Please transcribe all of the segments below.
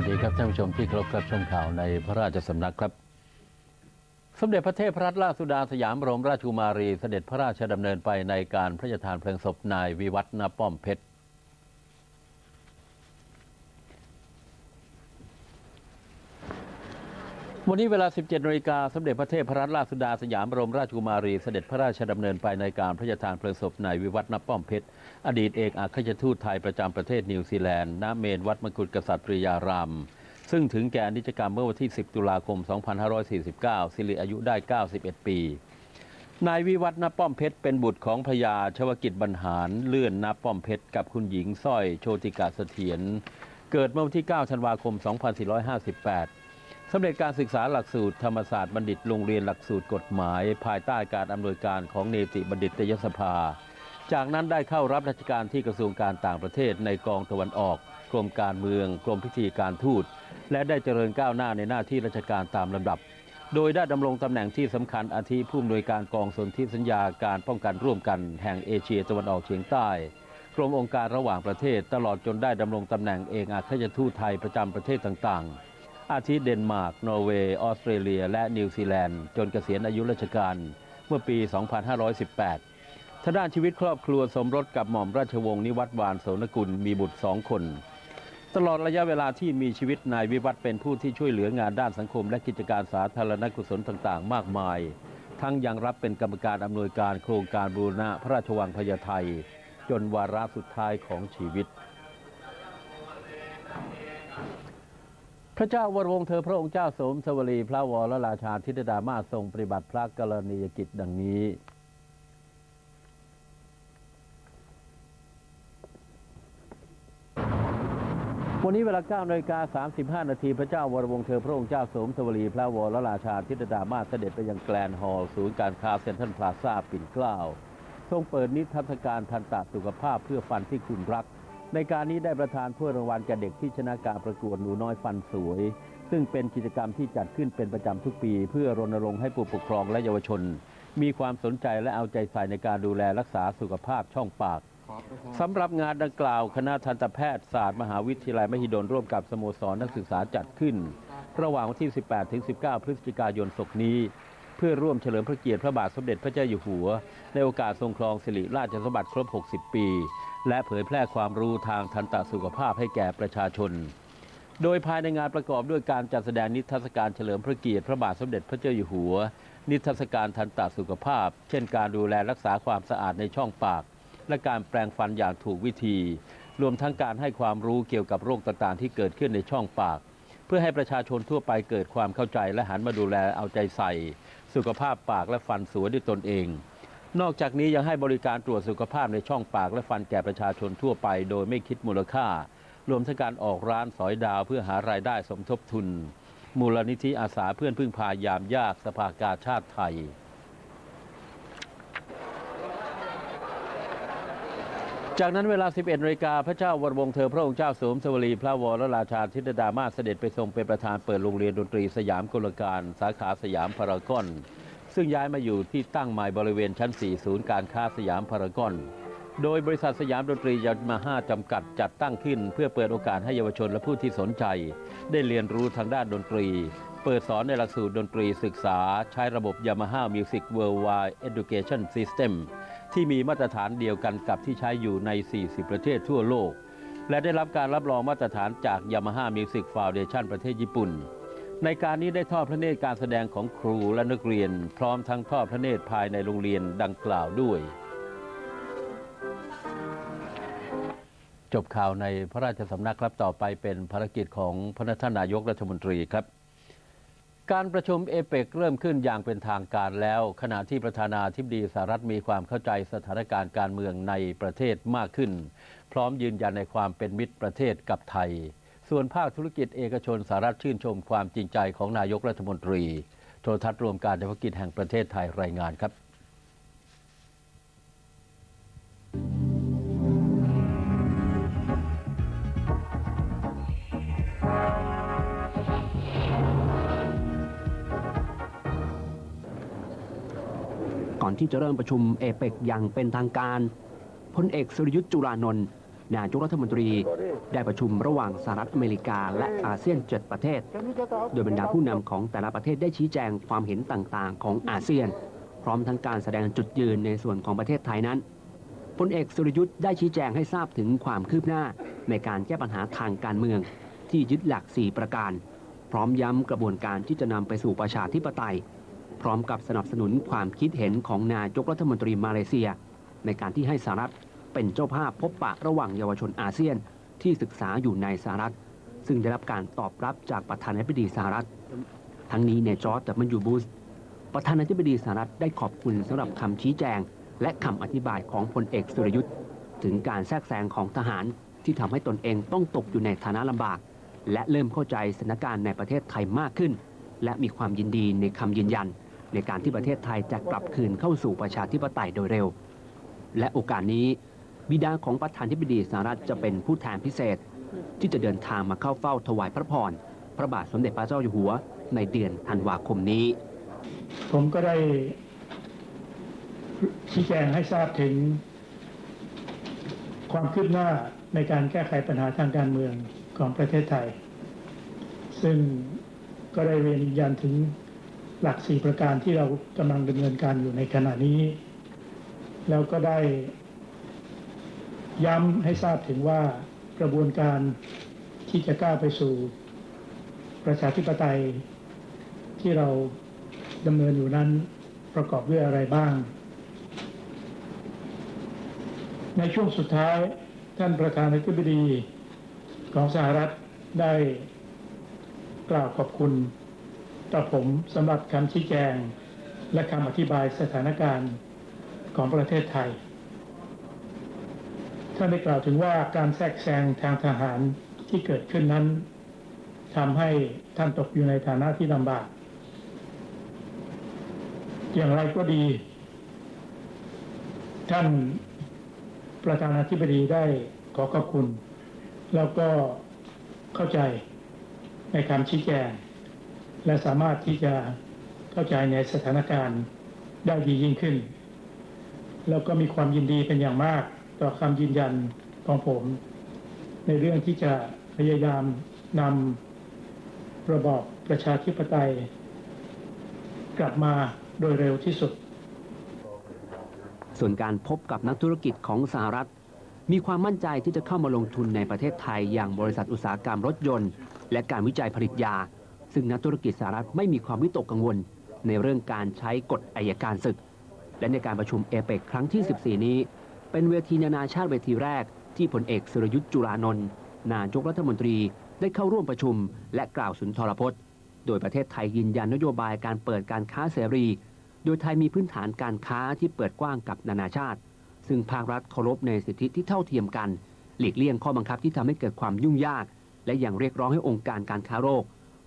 วัสดีครับท่านผู้ชมที่เคารพรับชมข่าวในพระราชสำนักครับ สมเด็จพระเทพรัตนราชสุดาสยามบรมราชกุมารี เสด็จพระราชดำเนินไปในการพระราชทานเพลิงศพนายวิวัฒนาป้อมเพชร วันนี้เวลา 17นาฬิกาสมเด็จพระเทพรัตนราชสุดาสยามบรมราชกุมารีเสด็จพระราชดำเนินไปในการพระราชทานเพลิงศพนายวิวัฒนาป้อมเพชร อดีตเอกอัครราชทูตไทยประจำประเทศนิวซีแลนด์ณเมนวัดมกุฎกษัตริยาราม ซึ่งถึงแก่อนิจกรรมเมื่อวันที่ 10 ตุลาคม 2549 สิริอายุได้ 91 ปี นายวิวัฒน์นป้อมเพชรเป็นบุตรของพญาชวกิจบรรหารเลื่อนนป้อมเพชรกับคุณหญิงสร้อยโชติกาเสถียรเกิดเมื่อวันที่ 9 ธันวาคม 2458 สำเร็จการศึกษาหลักสูตรธรรมศาสตร์บัณฑิตโรงเรียนหลักสูตรกฎหมาย ภายใต้การอำนวยการของเนติบัณฑิตยสภา จากนั้นได้เข้ารับราชการที่กระทรวงการต่างประเทศในกองตะวันออก กรมการเมือง กรมพิธีการทูต และได้เจริญก้าวหน้าในหน้าที่ราชการตามลำดับ โดยได้ดำรงตำแหน่งที่สำคัญอาทิผู้อำนวยการกองสนธิสัญญาการป้องกันร่วมกันแห่งเอเชียตะวันออกเฉียงใต้กรมองค์การระหว่างประเทศตลอดจนได้ดำรงตำแหน่งเอกอัครราชทูตไทยประจำประเทศต่างๆ อาทิเดนมาร์ก นอร์เวย์ ออสเตรเลีย และนิวซีแลนด์ จนเกษียณอายุราชการเมื่อปี 2518ทางด้านชีวิตครอบครัวสมรสกับหม่อมราชวงศ์นิวัตวานโสนกุลมีบุตรสองคน ตลอดระยะเวลาที่มีชีวิตนายวิวัฒเป็นผู้ที่ช่วยเหลืองานด้านสังคม และกิจการสาธารณกุศลต่างๆ มากมาย ทั้งยังรับเป็นกรรมการอำนวยการโครงการบูรณะพระราชวังพญาไทจนวาระสุดท้ายของชีวิต พระเจ้าวรวงเธอพระองค์เจ้าสมสวรีพระวรราชาธิดามาทรงปฏิบัติพระกรณียกิจดังนี้ วันนี้เวลา9นาฬิกา35 นาทีพระเจ้าวรวงเธอพระองค์เจ้าสมสวรีพระวรราชาธิดามาเสด็จไปยังแกลนฮอลล์ศูนย์การค้าเซ็นทรัลพลาซ่าปิ่นเกล้าทรงเปิดนิทรรศการทันตสุขภาพเพื่อฟันที่คุณรัก ในการนี้ได้ประทานถ้วยรางวัลแก่เด็กที่ชนะการประกวดหนูน้อยฟันสวย ซึ่งเป็นกิจกรรมที่จัดขึ้นเป็นประจำทุกปี เพื่อรณรงค์ให้ผู้ปกครองและเยาวชน มีความสนใจและเอาใจใส่ในการดูแลรักษาสุขภาพช่องปากสำหรับงานดังกล่าว คณะทันตแพทยศาสตร์มหาวิทยาลัยมหิดลร่วมกับสโมสรนักศึกษาจัดขึ้น ระหว่างวันที่ 18 ถึง 19 พฤศจิกายนศกนี้ เพื่อร่วมเฉลิมพระเกียรติพระบาทสมเด็จพระเจ้าอยู่หัว ในโอกาสทรงครองสิริราชสมบัติครบ 60 ปี และเผยแพร่ความรู้ทางทันตสุขภาพให้แก่ประชาชน โดยภายในงานประกอบด้วยการจัดแสดงนิทรรศการเฉลิมพระเกียรติพระบาทสมเด็จพระเจ้าอยู่หัว นิทรรศการทันตสุขภาพ เช่น การดูแลรักษาความสะอาดในช่องปาก และการแปรงฟันอย่างถูกวิธี รวมทั้งการให้ความรู้เกี่ยวกับโรคต่างๆ ที่เกิดขึ้นในช่องปาก เพื่อให้ประชาชนทั่วไปเกิดความเข้าใจและหันมาดูแลเอาใจใส่ สุขภาพปากและฟันสวยด้วยตนเอง นอกจากนี้ยังให้บริการตรวจสุขภาพในช่องปากและฟันแก่ประชาชนทั่วไป โดยไม่คิดมูลค่า รวมทั้งการออกร้านสอยดาวเพื่อหารายได้สมทบทุน มูลนิธิอาสาเพื่อนพึ่งพายามยากสภากาชาติไทย จากนั้นเวลา 11นาฬิกาพระเจ้าวรวงศ์เธอพระองค์เจ้าสมสวรีพระวรราชาธิดามาเสด็จไปทรงเป็นประธานเปิดโรงเรียนดนตรีสยามกลการ สาขาสยามพารากอน ซึ่งย้ายมาอยู่ที่ตั้งใหม่บริเวณชั้น 4 ศูนย์การค้าสยามพารากอน โดยบริษัทสยามดนตรียามาฮ่าจำกัดจัดตั้งขึ้น เพื่อเปิดโอกาสให้เยาวชนและผู้ที่สนใจ ได้เรียนรู้ทางด้านดนตรี เปิดสอนในหลักสูตรดนตรีศึกษา ใช้ระบบ Yamaha Music Worldwide Education System ที่มีมาตรฐานเดียวกันกับที่ใช้อยู่ใน 40 ประเทศทั่วโลก และได้รับการรับรองมาตรฐานจาก Yamaha Music Foundation ประเทศญี่ปุ่น ในการนี้ได้ทอดพระเนตรการแสดงของครูและนักเรียน พร้อมทั้งทอดพระเนตรภายในโรงเรียนดังกล่าวด้วย จบข่าวในพระราชสำนักครับต่อไปเป็นภารกิจของพระท่านายกรัฐมนตรีครับ การประชุมเอเปกเริ่มขึ้นอย่างเป็นทางการแล้ว ขณะที่ประธานาธิบดีสหรัฐมีความเข้าใจสถานการณ์การเมืองในประเทศมากขึ้น พร้อมยืนยันในความเป็นมิตรประเทศกับไทย ส่วนภาคธุรกิจเอกชนสหรัฐชื่นชมความจริงใจของนายกรัฐมนตรี โทรทัศน์รวมการเฉพาะกิจแห่งประเทศไทยรายงานครับก่อนที่จะเริ่มประชุมเอเปกอย่างเป็นทางการพลเอกสุรยุทธ์จุลานนท์ นายกรัฐมนตรีได้ประชุมระหว่างสหรัฐอเมริกาและอาเซียน 7 ประเทศ โดยบรรดาผู้นำของแต่ละประเทศได้ชี้แจงความเห็นต่างๆ ของอาเซียน พร้อมทั้งการแสดงจุดยืนในส่วนของประเทศไทยนั้นพลเอกสุรยุทธ์ได้ชี้แจงให้ทราบถึงความคืบหน้าในการแก้ปัญหาทางการเมือง ที่ยึดหลัก 4 ประการ พร้อมย้ำกระบวนการที่จะนำไปสู่ประชาธิปไตย พร้อมกับสนับสนุนความคิดเห็นของนายกรัฐมนตรีมาเลเซีย ในการที่ให้สหรัฐ เป็นเจ้าภาพพบปะระหว่างเยาวชนอาเซียนที่ศึกษาอยู่ในสหรัฐ ซึ่งได้รับการตอบรับจากประธานาธิบดีสหรัฐ ทั้งนี้ในจอร์จแต่มันยูบูสประธานาธิบดีสหรัฐได้ขอบคุณสำหรับคำชี้แจง และคำอธิบายของพลเอกสุรยุทธ์ถึงการแทรกแซงของทหารที่ทำให้ตนเองต้องตกอยู่ในฐานะลำบาก และเริ่มเข้าใจสถานการณ์ในประเทศไทยมากขึ้น และมีความยินดีในคำยืนยัน ในการที่ประเทศไทยจะกลับคืนเข้าสู่ประชาธิปไตยโดยเร็ว และโอกาสนี้ บิดาของประธานธิบดีสหรัฐจะเป็นผู้แทนพิเศษ ที่จะเดินทางมาเข้าเฝ้าถวายพระพรพระบาทสมเด็จพระเจ้าอยู่หัวในเดือนธันวาคมนี้ ผมก็ได้ชี้แจงให้ทราบถึง ความคืบหน้าในการแก้ไขปัญหาทางการเมืองของประเทศไทย ซึ่งก็ได้เรียนยืนยันถึงหลักสี่ประการที่เรากำลังดำเนินการอยู่ในขณะนี้ แล้วก็ได้ ย้ำให้ทราบถึงว่ากระบวนการที่จะก้าวไปสู่ ประชาธิปไตยที่เราดำเนินอยู่นั้นประกอบด้วยอะไรบ้าง ในช่วงสุดท้ายท่านประธานาธิบดีของสหรัฐได้กล่าวขอบคุณต่อผมสำหรับคำชี้แจงและคำอธิบายสถานการณ์ของประเทศไทย ท่านได้กล่าวถึงว่าการแทรกแซงทางทหารที่เกิดขึ้นนั้นทำให้ท่านตกอยู่ในฐานะที่ลำบาก อย่างไรก็ดี ท่านประธานาธิบดีได้ขอขอบคุณ แล้วก็เข้าใจในคำชี้แจง และสามารถที่จะเข้าใจในสถานการณ์ได้ดียิ่งขึ้น แล้วก็มีความยินดีเป็นอย่างมาก ต่อคำยืนยันของผม ในเรื่องที่จะพยายามนำระบอบประชาธิปไตย กลับมาโดยเร็วที่สุด ส่วนการพบกับนักธุรกิจของสหรัฐ มีความมั่นใจที่จะเข้ามาลงทุนในประเทศไทย อย่างบริษัทอุตสาหกรรมรถยนต์ และการวิจัยผลิตยา ซึ่งนักธุรกิจสหรัฐไม่มีความวิตกกังวล ในเรื่องการใช้กฎอายการศึก และในการประชุมเอเปกครั้งที่ 14 นี้ เป็นเวทีนานาชาติเวทีแรก ที่พลเอกสุรยุทธ์จุลานนท์นายกรัฐมนตรีได้เข้าร่วมประชุม และกล่าวสุนทรพจน์ โดยประเทศไทยยืนยันนโยบายการเปิดการค้าเสรี โดยไทยมีพื้นฐานการค้าที่เปิดกว้างกับนานาชาติ ซึ่งภาครัฐเคารพในสิทธิที่เท่าเทียมกัน หลีกเลี่ยงข้อบังคับที่ทำให้เกิดความยุ่งยาก และยังเรียกร้องให้องค์การการค้าโลก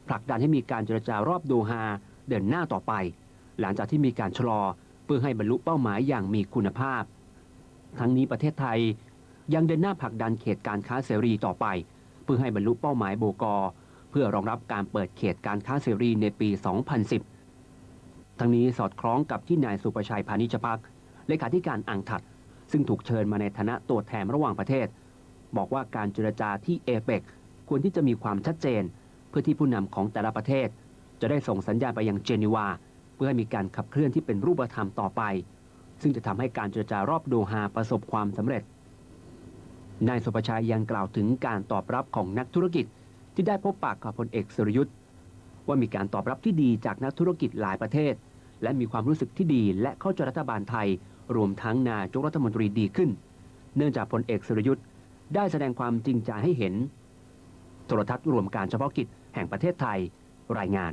ผลักดันให้มีการเจรจารอบโดฮาเดินหน้าต่อไป หลังจากที่มีการชะลอเพื่อให้บรรลุเป้าหมายอย่างมีคุณภาพ ทั้งนี้ประเทศไทยยังเดินหน้าผลักดันเขตการค้าเสรีต่อไป เพื่อให้บรรลุเป้าหมายโบกอเพื่อรองรับการเปิดเขตการค้าเสรีในปี 2010 ทั้งนี้สอดคล้องกับที่นายสุประชัยพานิชพักเลขาธิการอ่างถัด ซึ่งถูกเชิญมาในฐานะตัวแทนระหว่างประเทศ บอกว่าการเจรจาที่เอเปกควรที่จะมีความชัดเจน เพื่อที่ผู้นำของแต่ละประเทศ จะได้ส่งสัญญาณไปยังเจนีวา เพื่อให้มีการขับเคลื่อนที่เป็นรูปธรรมต่อไป ซึ่งจะทำให้การเจรจารอบโดฮาประสบความสำเร็จ นายสุประชัยยังกล่าวถึงการตอบรับของนักธุรกิจที่ได้พบปากกับพลเอกสุรยุทธ์ว่ามีการตอบรับที่ดีจากนักธุรกิจหลายประเทศ และมีความรู้สึกที่ดีและเข้าใจรัฐบาลไทย รวมทั้งนายกรัฐมนตรีดีขึ้น เนื่องจากพลเอกสุรยุทธ์ได้แสดงความจริงใจให้เห็น โทรทัศน์รวมการเฉพาะกิจแห่งประเทศไทยรายงาน